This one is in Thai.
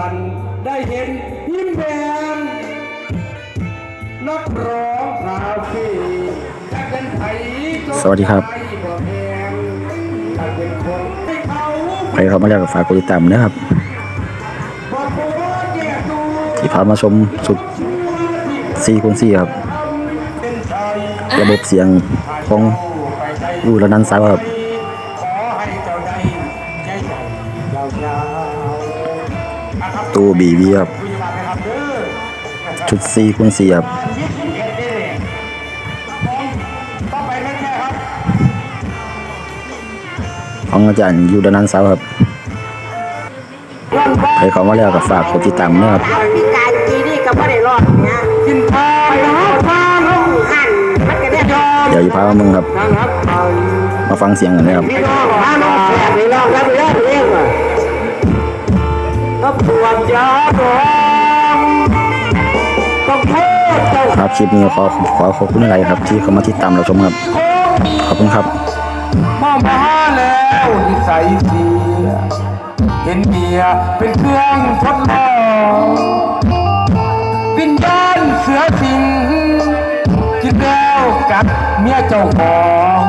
ท่านได้เห็นยิ้มแย้มนักร้องคาเฟ่จักเป็นไผ่สวัสดีครับใครเข้ามาแล้วก็ฝากกดติดตามนะครับที่พามาชมสุด4คูณ4ครับระบบเสียงของรูระนันซาวครับ ขอให้เจ้าได้ใจใหญ่ยาว ๆนะครับตู้บีวีครับคุยบชุด4คูณ4ครับยี่สิบเอ็ดเด้อต้องไปแค่ๆครับของอาจารย์ยูระนันซาวครับใครเขามาแล้วก็ฝากกดติดตามนะครับทางพิการจีนี่ก็ไม่ได้รอดนะกินพาไปยห้องพังห้องหันมันก็ได้รอดเดี๋ยวจะพามามึงครับ มาฟังเสียงกันนะครับ ยาดองต้องโทษเจ้าครับคลิปนี้ขอขอขอบคุณอะไรครับ ที่เข้ามาติดตามเราชมครับ ขอบคุณครับมองมาแล้วนิสัยเสียเห็นเมียเป็นเครื่องทดลองวิญญาณเสือสิงคิดแล้วกับเมียเจ้าของ